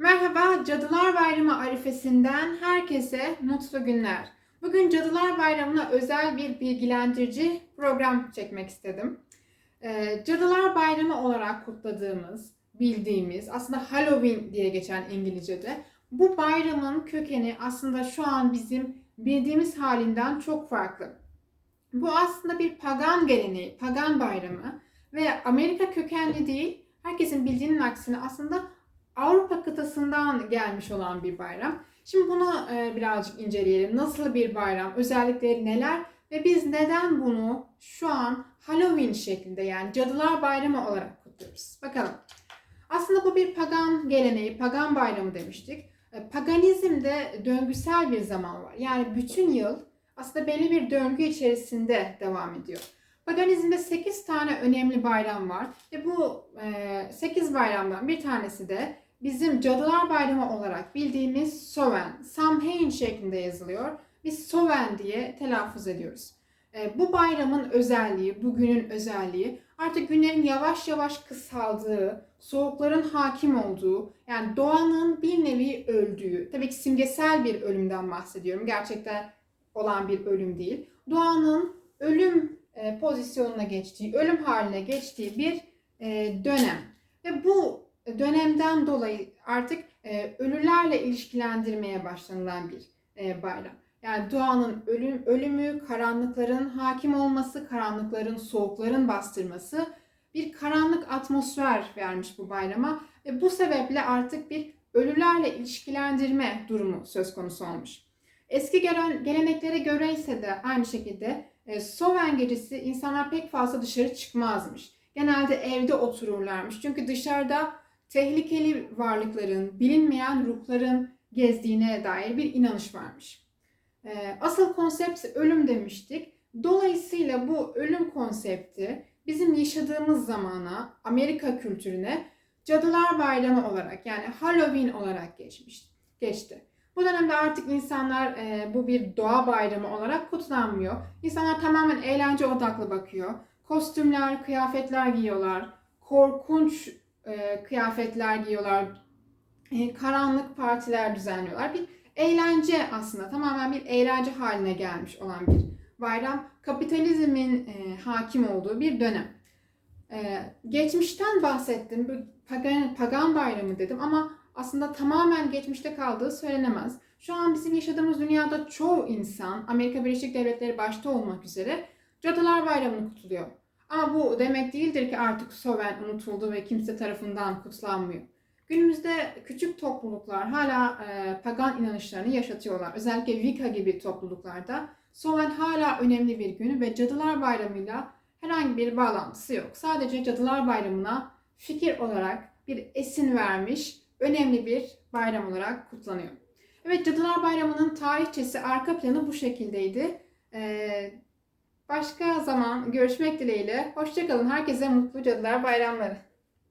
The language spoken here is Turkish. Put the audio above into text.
Merhaba, Cadılar Bayramı arifesinden herkese mutlu günler. Bugün Cadılar Bayramı'na özel bir bilgilendirici program çekmek istedim. Ee, Cadılar Bayramı olarak kutladığımız, bildiğimiz, aslında Halloween diye geçen İngilizce'de, bu bayramın kökeni aslında şu an bizim bildiğimiz halinden çok farklı. Bu aslında bir pagan geleneği, pagan bayramı ve Amerika kökenli değil, herkesin bildiğinin aksine aslında Avrupa kıtasından gelmiş olan bir bayram. Şimdi bunu e, birazcık inceleyelim. Nasıl bir bayram, özellikleri neler ve biz neden bunu şu an Halloween şeklinde yani Cadılar Bayramı olarak kutluyoruz? Bakalım. Aslında bu bir pagan geleneği, pagan bayramı demiştik. E, Paganizmde döngüsel bir zaman var. Yani bütün yıl aslında belli bir döngü içerisinde devam ediyor. Paganizmde 8 tane önemli bayram var ve bu e, 8 bayramdan bir tanesi de bizim Cadılar Bayramı olarak bildiğimiz Soven, Samhain şeklinde yazılıyor. Biz Soven diye telaffuz ediyoruz. E, bu bayramın özelliği, bugünün özelliği artık günlerin yavaş yavaş kısaldığı, soğukların hakim olduğu, yani doğanın bir nevi öldüğü, tabii ki simgesel bir ölümden bahsediyorum. Gerçekten olan bir ölüm değil. Doğanın ölüm e, pozisyonuna geçtiği, ölüm haline geçtiği bir e, dönem. Ve bu dönemden dolayı artık e, ölülerle ilişkilendirmeye başlanılan bir e, bayram. Yani doğanın ölüm, ölümü, karanlıkların hakim olması, karanlıkların, soğukların bastırması bir karanlık atmosfer vermiş bu bayrama. Ve bu sebeple artık bir ölülerle ilişkilendirme durumu söz konusu olmuş. Eski gelen, geleneklere göre ise de aynı şekilde e, Soven gecesi insanlar pek fazla dışarı çıkmazmış. Genelde evde otururlarmış. Çünkü dışarıda tehlikeli varlıkların, bilinmeyen ruhların gezdiğine dair bir inanış varmış. E, asıl konsept ölüm demiştik. Dolayısıyla bu ölüm konsepti bizim yaşadığımız zamana, Amerika kültürüne Cadılar Bayramı olarak yani Halloween olarak geçmiş, geçti. Bu dönemde artık insanlar e, bu bir doğa bayramı olarak kutlanmıyor. İnsanlar tamamen eğlence odaklı bakıyor. Kostümler, kıyafetler giyiyorlar. Korkunç e, kıyafetler giyiyorlar. E, karanlık partiler düzenliyorlar. Bir eğlence aslında tamamen bir eğlence haline gelmiş olan bir bayram. Kapitalizmin e, hakim olduğu bir dönem. E, geçmişten bahsettim. Bu pagan, pagan bayramı dedim ama aslında tamamen geçmişte kaldığı söylenemez. Şu an bizim yaşadığımız dünyada çoğu insan, Amerika Birleşik Devletleri başta olmak üzere Cadılar Bayramı'nı kutluyor. Ama bu demek değildir ki artık Soven unutuldu ve kimse tarafından kutlanmıyor. Günümüzde küçük topluluklar hala e, pagan inanışlarını yaşatıyorlar. Özellikle Wicca gibi topluluklarda Soven hala önemli bir günü ve Cadılar Bayramı'yla herhangi bir bağlantısı yok. Sadece Cadılar Bayramı'na fikir olarak bir esin vermiş önemli bir bayram olarak kutlanıyor. Evet Cadılar Bayramı'nın tarihçesi arka planı bu şekildeydi. Ee, başka zaman görüşmek dileğiyle. Hoşçakalın. Herkese mutlu Cadılar Bayramları.